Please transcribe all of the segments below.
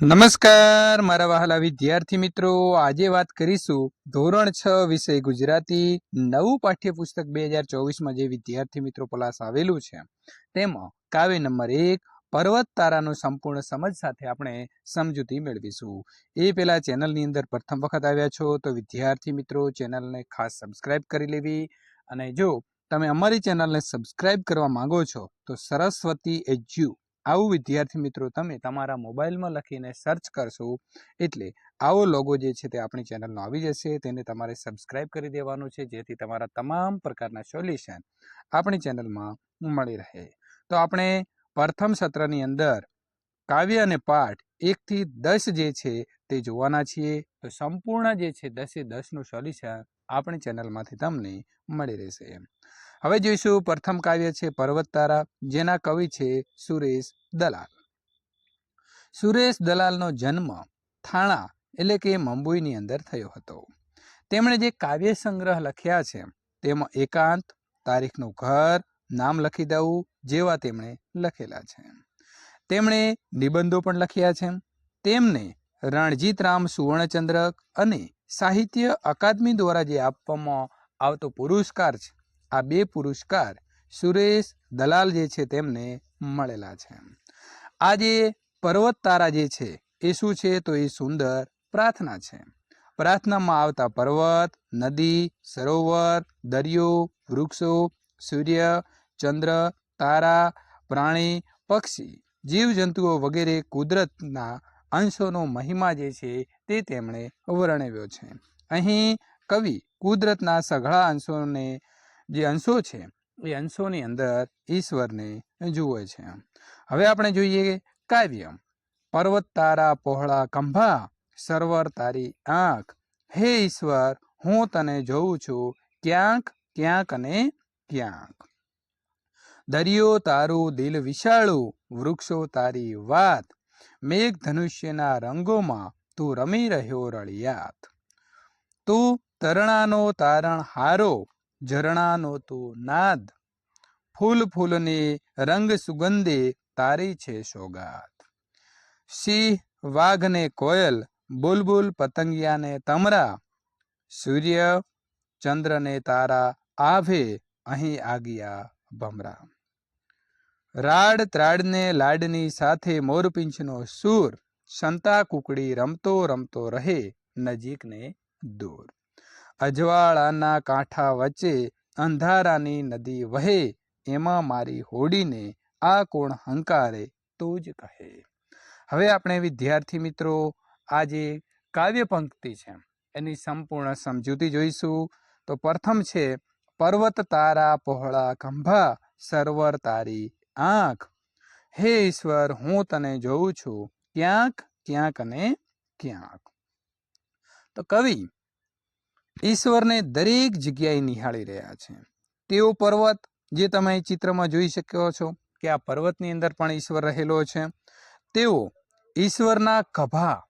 નમસ્કાર, મારા વહાલા વિદ્યાર્થી મિત્રો. આજે વાત કરીશું ધોરણ છ વિષય ગુજરાતી નવું પાઠ્યપુસ્તક બે હજાર ચોવીસમાં જે વિદ્યાર્થી મિત્રો પલાસ આવેલું છે. તેમાં કાવ્ય નંબર એક, પર્વત તારાનો સંપૂર્ણ સમજ સાથે આપણે સમજૂતી મેળવીશું. એ પહેલાં ચેનલની અંદર પ્રથમ વખત આવ્યા છો તો વિદ્યાર્થી મિત્રો ચેનલને ખાસ સબસ્ક્રાઇબ કરી લેવી. અને જો તમે અમારી ચેનલને સબસ્ક્રાઇબ કરવા માંગો છો તો સરસ્વતી એજ્યુ આવું વિદ્યાર્થી મિત્રો તમે તમારા મોબાઈલમાં લખીને સર્ચ કરશો, એટલે આવો લોગો જે છે તે આપણી ચેનલનો આવી જશે. તેને તમારે સબસ્ક્રાઇબ કરી દેવાનું છે, જેથી તમારા તમામ પ્રકારના સોલ્યુશન આપણી ચેનલમાં મળી રહે. તો આપણે પ્રથમ સત્રની અંદર કાવ્ય અને પાઠ એકથી દસ જે છે તે જોવાના છીએ. તો સંપૂર્ણ જે છે દસે દસનું સોલ્યુશન આપણી ચેનલમાંથી તમને મળી રહેશે. હવે જોઈશું પ્રથમ કાવ્ય છે પર્વત તારા જેના કવિ છે સુરેશ દલાલ. સુરેશ દલાલનો જન્મ થાણા એટલે કે મુંબઈની અંદર થયો હતો. તેમણે જે કાવ્ય સંગ્રહ લખ્યા છે, તેમાં એકાંત, તારીખનું ઘર, નામ લખી દઉં જેવા તેમણે લખેલા છે. તેમણે નિબંધો પણ લખ્યા છે. તેમને રણજીત રામ સુવર્ણચંદ્રક અને સાહિત્ય અકાદમી દ્વારા જે આપવામાં આવતો પુરસ્કાર છે આ બે પુરસ્કાર સુરેશ દલાલ જે છે તેમને મળેલા છે. આ જે પર્વત તારા જે છે એ શું છે? તો એ સુંદર પ્રાર્થના છે. પ્રાર્થનામાં આવતા પર્વત, નદી, સરોવર, દરિયો, વૃક્ષો, સૂર્ય, ચંદ્ર, તારા, પ્રાણી, પક્ષી, જીવજંતુઓ વગેરે કુદરતના અંશોનો મહિમા જે છે તે તેમણે વર્ણવ્યો છે. અહીં કવિ કુદરતના સઘળા અંશોને જે અંશો છે, એ અંશોની અંદર ઈશ્વરને જુએ છે. હવે આપણે જોઈએ કાવ્ય. પર્વત તારા પહોળા કંભા સર્વર તારી આંખ. હે ઈશ્વર, હું તને જોઉં છું ક્યાંક ક્યાંક અને ક્યાંક. દરિયો તારું દિલ વિશાળું, વૃક્ષો તારી વાત. મેઘ ધનુષ્યના રંગોમાં તું રમી રહ્યો રળિયાત. તું તરણાનો તારણ હારો ઝરણાનો તું નાદ. ફૂલ ફૂલની રંગ સુગંધે તારી છે સોગાત. સિંહ વાઘને કોયલ, બુલબુલ પતંગિયાને તમરા. સૂર્ય ચંદ્રને તારા આભે અહીં આગિયા ભમરા. રાડ ત્રાડને લાડની સાથે મોરપિંછનો સૂર. સંતા કુકડી રમતો રમતો રહે, નજીકને દૂર. અજવાળાના કાંઠા વચ્ચે અંધારાની નદી વહે, એમાં મારી હોડીને આ કોણ હંકારે તો જ કહે. હવે આપણે વિદ્યાર્થી મિત્રો આ જે કાવ્ય પંક્તિ છે. એની સંપૂર્ણ સમજૂતી જોઈશું. તો પ્રથમ છે, પર્વત તારા પહોળા ખંભા, સર્વર તારી આંખ. હે ઈશ્વર, હું તને જોઉં છું ક્યાંક ક્યાંક અને ક્યાંક. તો કવિ ઈશ્વરને દરેક જગ્યાએ નિહાળી રહ્યા છે. તેઓ પર્વત, જે તમે ચિત્રમાં જોઈ શકો છો કે આ પર્વતની અંદર પણ ઈશ્વર રહેલો છે. તેઓ ઈશ્વરના કભા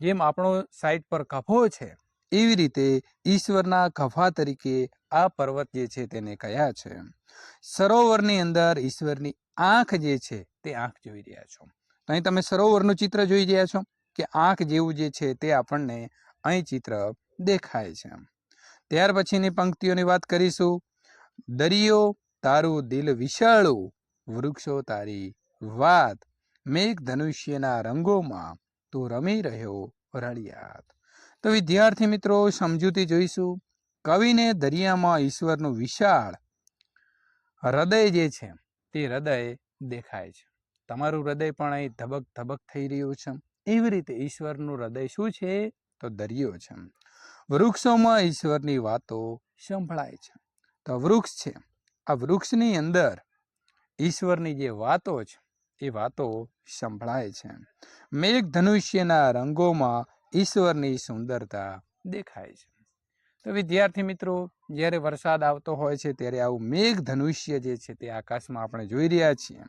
જેમ આપણો સાઈડ પર કભો છે, એવી રીતે ઈશ્વરના કભા તરીકે આ પર્વત જે છે તેને કયા છે. સરોવરની અંદર ઈશ્વરની આંખ જે છે તે આંખ જોઈ રહ્યા છો. અહીં તમે સરોવરનું ચિત્ર જોઈ રહ્યા છો કે આંખ જેવું જે છે તે આપણને અહીં ચિત્ર દેખાય છે. ત્યાર પછીની પંક્તિઓની વાત કરીશું. દરિયો, તારું દિલ વિશાળું, વૃક્ષો તારી વાત. મેઘ ધનુષ્યના રંગોમાં તું રમી રહ્યો રળિયાત. તો વિદ્યાર્થી મિત્રો, સમજૂતી જોઈશું. કવિને દરિયામાં ઈશ્વરનું વિશાળ હૃદય જે છે, તે હૃદય દેખાય છે. તમારું હૃદય પણ અહીં ધબક ધબક થઈ રહ્યું છે. એવી રીતે ઈશ્વરનું હૃદય શું છે? તો દરિયો છે. વૃક્ષોમાં ઈશ્વરની વાતો સંભળાય છે. તો વૃક્ષ છે. આ વૃક્ષની અંદર ઈશ્વરની જે વાતો છે, એ વાતો સંભળાય છે. મેઘ ધનુષ્યના રંગોમાં ઈશ્વરની સુંદરતા દેખાય છે. તો વિદ્યાર્થી મિત્રો, જ્યારે વરસાદ આવતો હોય છે, ત્યારે આવું મેઘ ધનુષ્ય જે છે, તે આકાશમાં આપણે જોઈ રહ્યા છીએ.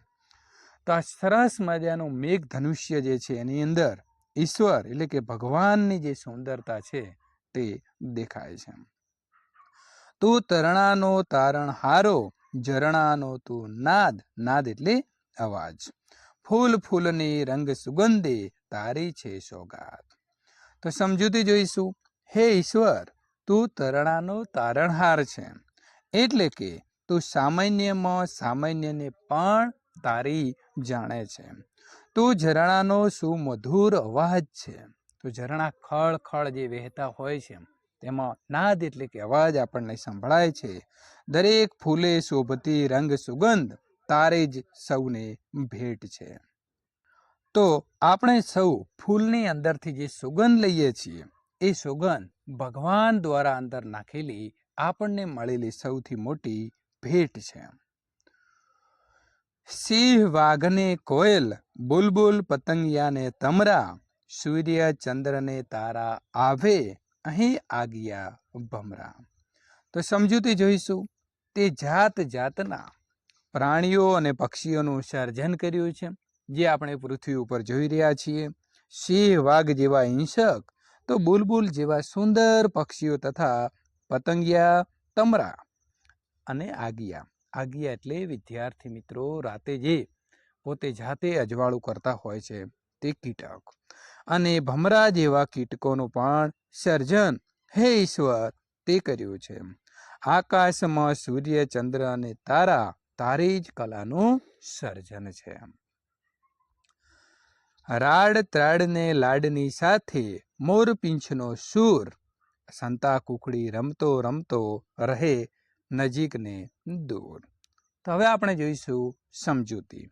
તો આ સરસ મજાનું મેઘ ધનુષ્ય જે છે, એની અંદર ઈશ્વર એટલે કે ભગવાનની જે સુંદરતા છે તે દેખાય છે. તું તરણાનો તારણ હારો ઝરણાનો તું નાદ નાદ એટલે અવાજ. ફૂલ ફૂલની રંગ સુગંધે તારી છે સોગાત. તો સમજૂતી જોઈશું. હે ઈશ્વર, તું તરણાનો તારણહાર છે. એટલે કે તું સામાન્યમાં સામાન્યને પણ તારી જાણે છે. તું ઝરણાનો સુમધુર અવાજ છે. તો ઝરણા ખળ ખળ જે વહેતા હોય છે તેમાં નાદ એટલે કે અવાજ આપણને સંભળાય છે. દરેક ફૂલે શોભતી રંગ સુગંધ, તારે જ સૌને ભેટ છે. તો આપણે સૌ ફૂલની અંદરથી જે સુગંધ લઈએ છીએ, એ સુગંધ ભગવાન દ્વારા અંદર નાખેલી આપણને મળેલી સૌથી મોટી ભેટ છે. સિંહ વાઘને કોયલ, બુલબુલ પતંગિયાને તમરા સૂર્ય ચંદ્રને તારા આવે, અહીં આગિયા ભમરા. તો સમજૂતી જોઈશું, તે જાત જાતના પ્રાણીઓ અને પક્ષીઓનું સર્જન કર્યું છે, જે આપણે પૃથ્વી ઉપર જોઈ રહ્યા છીએ. સિંહ, વાઘ જેવા હિંસક, તો બુલબુલ જેવા સુંદર પક્ષીઓ તથા પતંગિયા, તમરા અને આગિયા. આગિયા એટલે વિદ્યાર્થી મિત્રો, રાતે જે પોતે જાતે અજવાળું કરતા હોય છે, તે કીટક. અને ભમરા જેવા કીટકોનું પણ સર્જન. હે ઈશ્વર, તે કર્યું છે. આકાશમાં સૂર્ય, ચંદ્ર અને તારા તારી જ કલાનું સર્જન છે. રાડ ત્રાડને લાડની સાથે મોરપીંછનો સૂર. સંતા કુકડી રમતો રમતો રહે નજીકને દૂર. તો હવે આપણે જોઈશું સમજૂતી.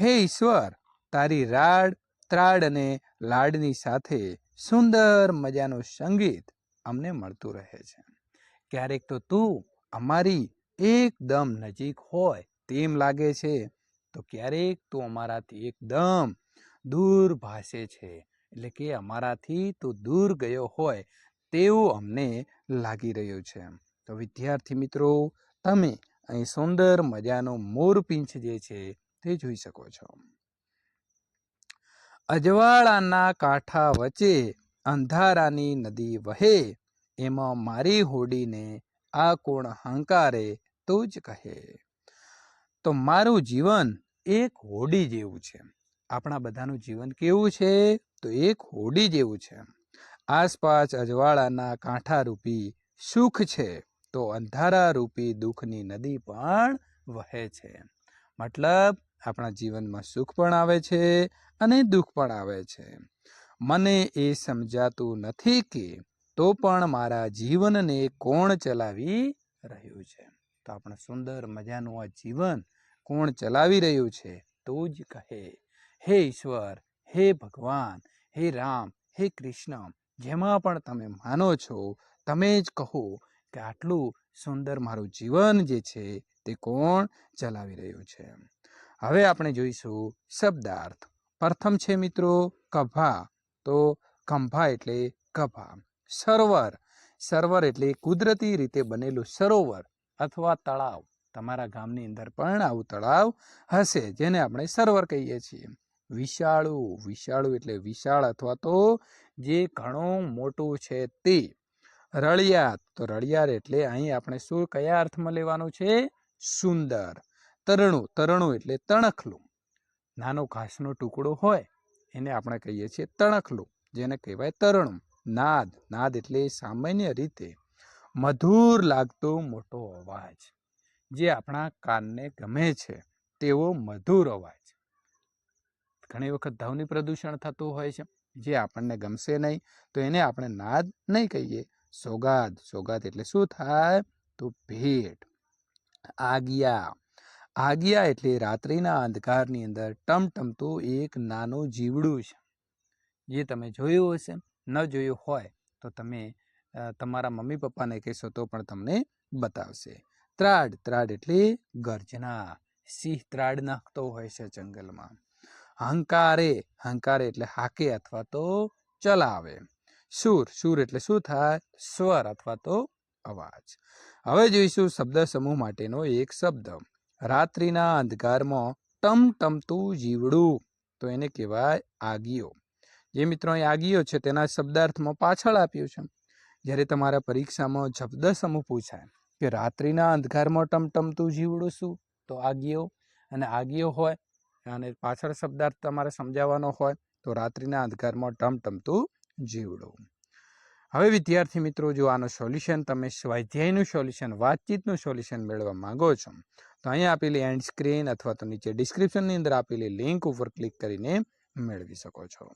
હે ઈશ્વર, તારી રાડ ત્રાડ અને લાડની સાથે સુંદર મજાનું સંગીત અમને મળતું રહે છે. ક્યારેક તો તું અમારી એકદમ નજીક હોય તેમ લાગે છે, તો ક્યારેક તું અમારાથી એકદમ દૂર ભાસે છે, એટલે કે અમારાથી તું દૂર ગયો હોય તેવું અમને લાગી રહ્યું છે. તો વિદ્યાર્થી મિત્રો, તમે અહીં સુંદર મજાનો મોરપિંછ જે છે તે જોઈ શકો છો. અજવાળાના કાંઠા વચ્ચે અંધારાની નદી વહે. એમાં મારી હોડીને આ કોણ હંકારે તું જ કહે. તો મારું જીવન એક હોડી જેવું છે. આપણા બધાનું જીવન કેવું છે? તો એક હોડી જેવું છે. આસપાસ અજવાળાના કાંઠા રૂપી સુખ છે. તો અંધારા રૂપી દુઃખની નદી પણ વહે છે. મતલબ આપણા જીવનમાં સુખ પણ આવે છે અને દુઃખ પણ આવે છે. મને એ સમજાતું નથી કે તો પણ મારા જીવનને કોણ ચલાવી રહ્યું છે? તો આપણે સુંદર મજાનું આ જીવન કોણ ચલાવી રહ્યું છે? તો જ કહે, હે ઈશ્વર, હે ભગવાન, હે રામ, હે કૃષ્ણ, જેમાં પણ તમે માનો છો, તમે જ કહો કે આટલું સુંદર મારું જીવન જે છે તે કોણ ચલાવી રહ્યું છે? હવે આપણે જોઈશું શબ્દાર્થ. પ્રથમ છે મિત્રો કભા. તો કંભા એટલે કભા. સરોવર. સરોવર એટલે કુદરતી રીતે બનેલું સરોવર અથવા તળાવ. તમારા ગામની અંદર પણ આવું તળાવ હશે, જેને આપણે સરોવર કહીએ છીએ. વિશાળું. વિશાળું એટલે વિશાળ અથવા તો જે ઘણું મોટું છે તે. રળિયાત. તો રળિયાર એટલે અહીં આપણે શું કયા અર્થમાં લેવાનું છે? સુંદર. તરણું તરણું એટલે તણખલું. નાનો ઘાસનો ટુકડો હોય, એને આપણે કહીએ છીએ તણખલું, જેને કહેવાય તરણું. નાદ નાદ એટલે સામાન્ય રીતે મધુર લાગતો મોટો અવાજ, જે આપણા કાનને ગમે છે, તેવો મધુર અવાજ. ઘણી વખત ધ્વનિ પ્રદૂષણ થતું હોય છે, જે આપણને ગમશે નહીં, તો એને આપણે નાદ નહીં કહીએ. સોગાદ સોગાદ એટલે શું થાય? તો ભેટ. આજ્ઞા આજ્ઞા એટલે રાત્રિના અંધકારની અંદર ટમટમતું એક નાનું જીવડું છે. જે તમે જોયું હશે, ન જોયું હોય તો તમે તમારા મમ્મી પપ્પાને કહેશો તો પણ તમને બતાવશે. ત્રાડ ત્રાડ એટલે ગર્જના. સિંહ ત્રાડ નાખતો હોય છે જંગલમાં. હંકારે હંકારે એટલે હાકે અથવા તો ચલાવે. સુર સુર એટલે શું થાય? સ્વર અથવા તો અવાજ. હવે જોઈશું શબ્દ સમૂહ માટેનો એક શબ્દ. રાત્રિના અંધકારમાં ટમટમતું જીવડું. તો એને કહેવાય આગિયો જે મિત્રો આગિયો છે, તેના શબ્દાર્થમાં પાછળ આપ્યું છે. જ્યારે તમારા પરીક્ષામાં શબ્દ સમૂહ પૂછાય કે રાત્રિના અંધકારમાં ટમટમતું જીવડું શું? તો આગિયો અને આગિયો હોય અને પાછળ શબ્દાર્થ તમારે સમજાવવાનો હોય તો રાત્રિના અંધકારમાં ટમટમતું જીવડું. હવે વિદ્યાર્થી મિત્રો, જો આનું સોલ્યુશન તમે સ્વાધ્યાયનું સોલ્યુશન, વાતચીતનું સોલ્યુશન મેળવવા માંગો છો, તો અહીંયા આપેલી એન્ડ સ્ક્રીન અથવા તો નીચે ડિસ્ક્રિપ્શનની અંદર આપેલી લિંક ઉપર ક્લિક કરીને મેળવી શકો છો.